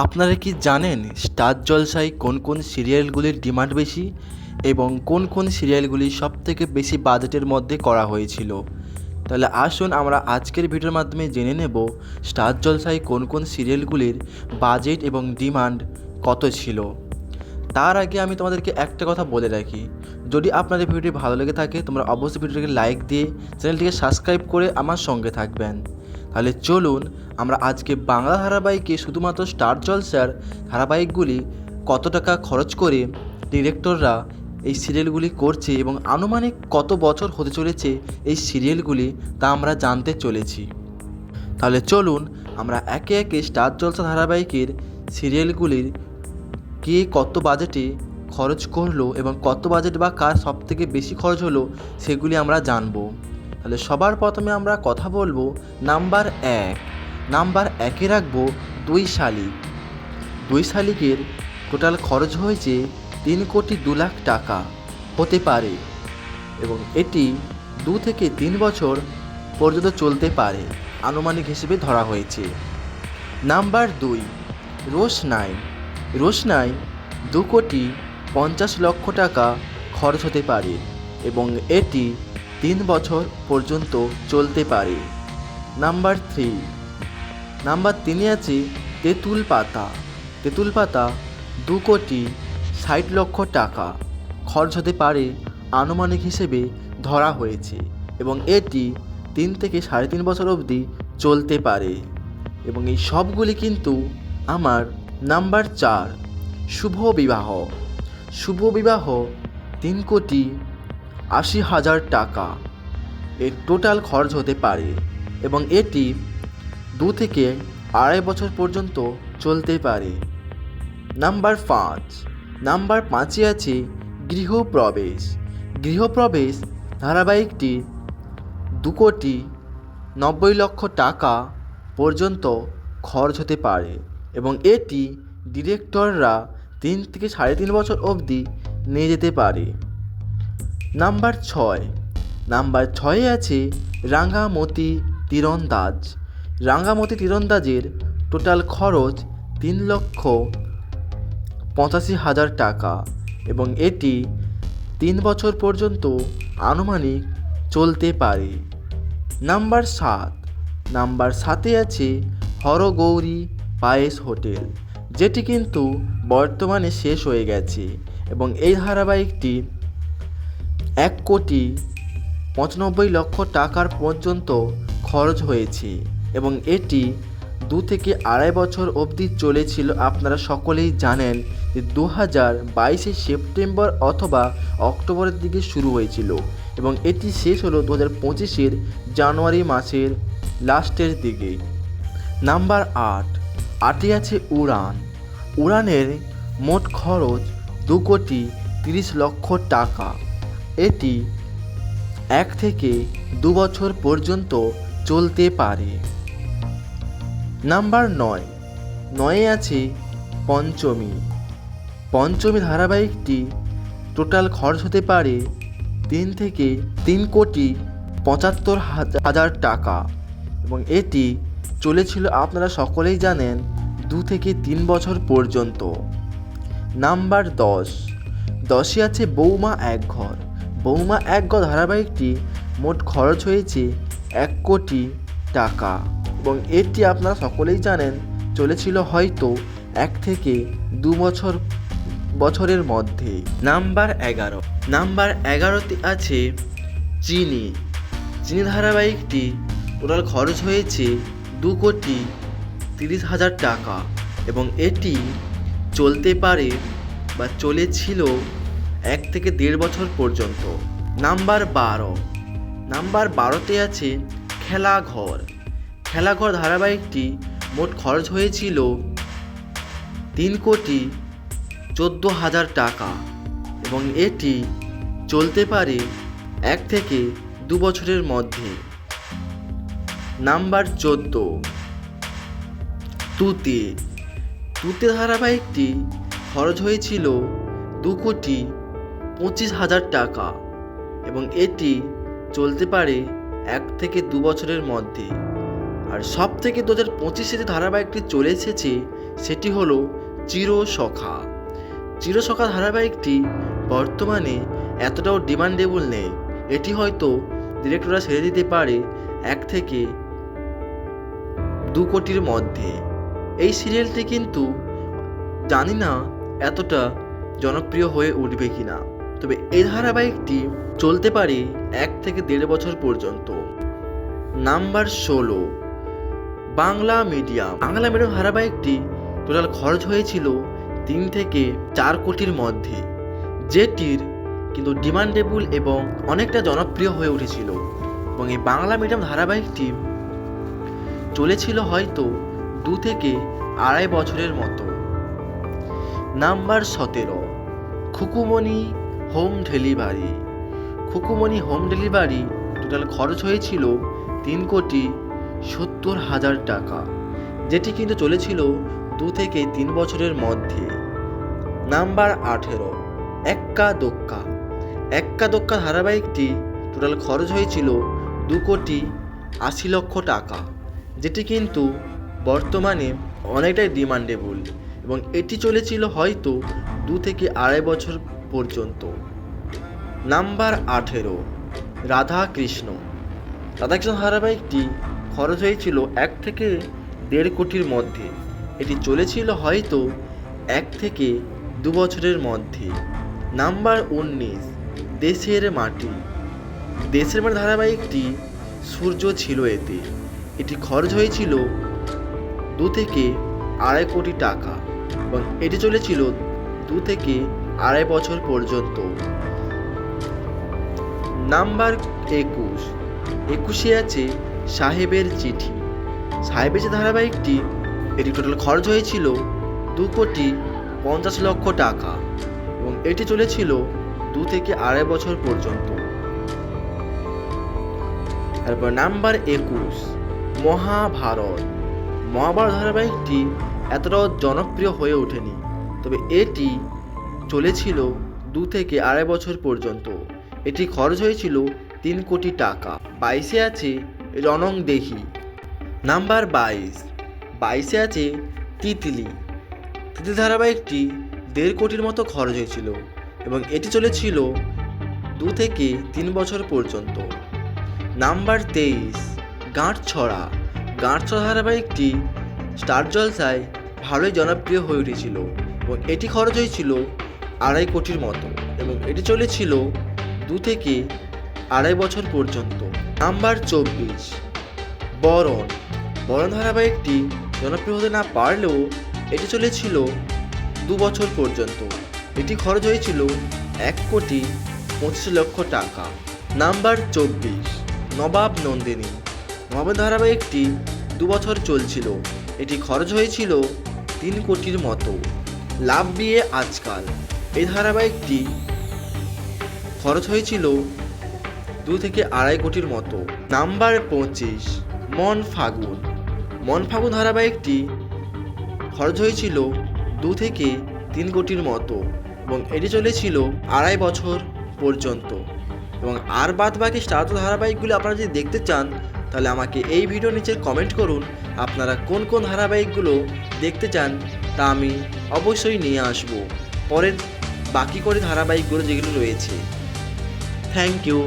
আপনারা কি জানেন স্টার জলসায় কোন কোন সিরিয়ালগুলির ডিমান্ড বেশি এবং কোন কোন সিরিয়ালগুলি সব থেকে বেশি বাজেটের মধ্যে করা হয়েছিল? তাহলে আসুন আমরা আজকের ভিডিওর মাধ্যমে জেনে নেব স্টার জলসায় কোন কোন সিরিয়ালগুলির বাজেট এবং ডিমান্ড কত ছিল। তার আগে আমি তোমাদেরকে একটা কথা বলে রাখি, যদি আপনাদের ভিডিওটি ভালো লেগে থাকে তোমরা অবশ্যই ভিডিওটিকে লাইক দিয়ে চ্যানেলটিকে সাবস্ক্রাইব করে আমার সঙ্গে থাকবেন। তাহলে চলুন আমরা আজকে বাংলা ধারাবাহিকে শুধুমাত্র স্টার জলসার ধারাবাহিকগুলি কত টাকা খরচ করে, ডিরেক্টররা এই সিরিয়ালগুলি করছে এবং আনুমানিক কত বছর হতে চলেছে এই সিরিয়ালগুলি তা আমরা জানতে চলেছি। তাহলে চলুন আমরা একে একে স্টার জলসা ধারাবাহিকের সিরিয়ালগুলির কে কত বাজেটে খরচ করল এবং কত বাজেট বা কার সব থেকে বেশি খরচ হলো সেগুলি আমরা জানব। তাহলে সবার প্রথমে আমরা কথা বলব নাম্বার এক। নাম্বার একে রাখব দুই শালিক। দুই শালিকের টোটাল খরচ হয়েছে তিন কোটি দু লাখ টাকা। হতে পারে। এবং এটি দু থেকে তিন বছর পর্যন্ত চলতে পারে, আনুমানিক হিসেবে ধরা হয়েছে। নাম্বার দুই, রোশনাই। রোশনাই দু কোটি পঞ্চাশ লক্ষ টাকা খরচ হতে পারে এবং এটি তিন বছর পর্যন্ত চলতে পারে। Number three. নাম্বার তিনে আছে তেঁতুল পাতা। তেঁতুল পাতা দু কোটি ষাট লক্ষ টাকা খরচ হতে পারে আনুমানিক হিসেবে ধরা হয়েছে এবং এটি তিন থেকে সাড়ে তিন বছর অবধি চলতে পারে। এবং এই সবগুলি কিন্তু আমার নাম্বার চার। শুভ বিবাহ। শুভ বিবাহ তিন কোটি আশি হাজার টাকা। এর টোটাল খরচ হতে পারে এবং এটি দু থেকে আড়াই বছর পর্যন্ত চলতে পারে। নাম্বার পাঁচ। নাম্বার পাঁচে আছে গৃহপ্রবেশ। গৃহপ্রবেশ ধারাবাহিকটি দু কোটি নব্বই লক্ষ টাকা পর্যন্ত খরচ হতে পারে এবং এটি ডিরেক্টররা তিন থেকে সাড়ে তিন বছর অবধি নিয়ে যেতে পারে। নাম্বার ছয়। নাম্বার ছয়ে আছে রাঙ্গামতি তীরন্দাজ। রাঙ্গামতি তীরন্দাজের টোটাল খরচ তিন লক্ষ পঁচাশি হাজার টাকা এবং এটি তিন বছর পর্যন্ত আনুমানিক চলতে পারে। নাম্বার সাত। নাম্বার সাতে আছে হরগৌরী পায়েস হোটেল, যেটি কিন্তু বর্তমানে শেষ হয়ে গেছে এবং এই ধারাবাহিকটি এক কোটি পঁচানব্বই লক্ষ টাকার পর্যন্ত খরচ হয়েছে এবং এটি দু থেকে আড়াই বছর অবধি চলেছিল। আপনারা সকলেই জানেন যে দু হাজার বাইশে সেপ্টেম্বর অথবা অক্টোবরের দিকে শুরু হয়েছিল এবং এটি শেষ হলো দু হাজার পঁচিশের জানুয়ারি মাসের লাস্টের দিকে। নাম্বার আট আটে আছে উড়ান। উড়ানের মোট খরচ দু কোটি তিরিশ লক্ষ টাকা। এটি এক থেকে দু বছর পর্যন্ত চলতে পারে। নাম্বার নয়, নয়ে আছে পঞ্চমী। পঞ্চমী ধারাবাহিকটি টোটাল খরচ হতে পারে তিন থেকে তিন কোটি পঁচাত্তর হাজার টাকা। এবং এটি চলেছিল আপনারা সকলেই জানেন দু থেকে তিন বছর পর্যন্ত। নাম্বার দশ, দশে আছে বৌমা এক ঘর। বৌমা এক ঘর ধারাবাহিকটি মোট খরচ হয়েছে এক কোটি টাকা এবং এটি আপনারা সকলেই জানেন, চলেছিল হয়তো এক থেকে দু বছর, বছরের মধ্যে। নাম্বার এগারো। নাম্বার এগারোতে আছে চিনি। চিনি ধারাবাহিকটি টোটাল খরচ হয়েছে দু কোটি তিরিশ হাজার টাকা এবং এটি চলতে পারে বা চলেছিল এক থেকে দেড় বছর পর্যন্ত। নাম্বার বারো। নাম্বার বারোতে আছে খেলাঘর। খেলাঘর ধারাবাহিকটি মোট খরচ হয়েছিল তিন কোটি চোদ্দ হাজার টাকা এবং এটি চলতে পারে এক থেকে দু বছরের মধ্যে। নাম্বার চোদ্দ। তুতে। তুতে ধারাবাহিকটি খরচ হয়েছিল দু কোটি পঁচিশ হাজার টাকা এবং এটি চলতে পারে এক থেকে দু বছরের মধ্যে। আর সব থেকে দু হাজার পঁচিশে যে ধারাবাহিকটি চলে এসেছে, সেটি হলো চিরসখা। চিরসখা ধারাবাহিকটি বর্তমানে এতটাও ডিমান্ডেবল নেই। এটি হয়তো ডিরেক্টররা ছেড়ে দিতে পারে এক থেকে দু কোটির মধ্যে। এই সিরিয়ালটি কিন্তু জানি না এতটা জনপ্রিয় হয়ে উঠবে কিনা। তবে এই ধারাবাহিকটি চলতে পারে এক থেকে দেড় বছর পর্যন্ত। নাম্বার ষোলো, বাংলা মিডিয়াম। বাংলা মিডিয়াম ধারাবাহিকটি টোটাল খরচ হয়েছিল তিন থেকে চার কোটির মধ্যে, যেটির কিন্তু ডিমান্ডেবল এবং অনেকটা জনপ্রিয় হয়ে উঠেছিল। এবং এই বাংলা মিডিয়াম ধারাবাহিকটি চলেছিল হয়তো দু থেকে আড়াই বছরের মতো। নাম্বার সতেরো, Khukumoni home delivery. Khukumoni home delivery total খরচ হয়েছিল তিন কোটি সত্তর হাজার টাকা, যেটি কিন্তু চলেছিল দু থেকে তিন বছরের মধ্যে। নাম্বার আঠেরো, এক্কা দোক্কা। এক্কা দোক্কা ধারাবাহিকটি টোটাল খরচ হয়েছিল দু কোটি আশি লক্ষ টাকা, যেটি কিন্তু বর্তমানে অনেকটাই ডিমান্ডেবল এবং এটি চলেছিল হয়তো দু থেকে আড়াই বছর পর্যন্ত। নাম্বার আঠেরো রাধা কৃষ্ণ রাধাকৃষ্ণ ধারাবাহিকটি খরচ হয়েছিল এক থেকে দেড় কোটির মধ্যে। এটি চলেছিল হয়তো এক থেকে দু বছরের মধ্যে। নাম্বার উনিশ, দেশের মাটি। দেশের মাটি ধারাবাহিকটি সূর্য ছিল এতে। এটি খরচ হয়েছিল দু থেকে আড়াই কোটি টাকা এবং এটি চলেছিল দু থেকে আড়াই বছর পর্যন্ত। নাম্বার একুশ। একুশে আছে সাহেবের চিঠি। সাহেবের যে ধারাবাহিকটি এটি টোটাল খরচ হয়েছিল দু কোটি পঞ্চাশ লক্ষ টাকা এবং এটি চলেছিল দু থেকে আড়াই বছর পর্যন্ত। তারপর নাম্বার একুশ, মহাভারত। মহাভারত ধারাবাহিকটি এতটাও জনপ্রিয় হয়ে ওঠেনি, তবে এটি চলেছিল দু থেকে আড়াই বছর পর্যন্ত। এটি খরচ হয়েছিল তিন কোটি টাকা। বাইশে আছে রনং দেহি। নাম্বার বাইশ। বাইশে আছে তিতলি। তিতলি ধারাবাহিকটি দেড় কোটির মতো খরচ হয়েছিল এবং এটি চলেছিল দু থেকে তিন বছর পর্যন্ত। নাম্বার তেইশ। গাঁট ছড়া গাঁট ছড়া ধারাবাহিকটি স্টার জলসায় ভালোই জনপ্রিয় হয়ে উঠেছিল এবং এটি খরচ হয়েছিল আড়াই কোটির মতো এবং এটি চলেছিল দু থেকে আড়াই বছর পর্যন্ত। নাম্বার চব্বিশ, বরণ। বরণ ধারাবাহিকটি জনপ্রিয় হতে না পারলেও এটি চলেছিল দু বছর পর্যন্ত। এটি খরচ হয়েছিল এক কোটি পঁচিশ লক্ষ টাকা। নাম্বার চব্বিশ, নবাব নন্দিনী। নবাব ধারাবাহিকটি দু বছর চলছিল। এটি খরচ হয়েছিল তিন কোটির মতো। লাভ বিয়ে আজকাল। এই ধারাবাহিকটি খরচ হয়েছিল দু থেকে আড়াই কোটির মতো। নাম্বার পঁচিশ, মন ফাগুন। মন ফাগুন ধারাবাহিকটি খরচ হয়েছিল দু থেকে তিন কোটির মতো এবং এটি চলেছিল আড়াই বছর পর্যন্ত। এবং আর বাদ বাকি স্টার ধারাবাহিকগুলো আপনারা যদি দেখতে চান, তাহলে আমাকে এই ভিডিও নিচে কমেন্ট করুন, আপনারা কোন কোন ধারাবাহিকগুলো দেখতে চান তা আমি অবশ্যই নিয়ে আসব। পরের বাকি করে ধারাবাহিকগুলো যেগুলো রয়েছে। Thank you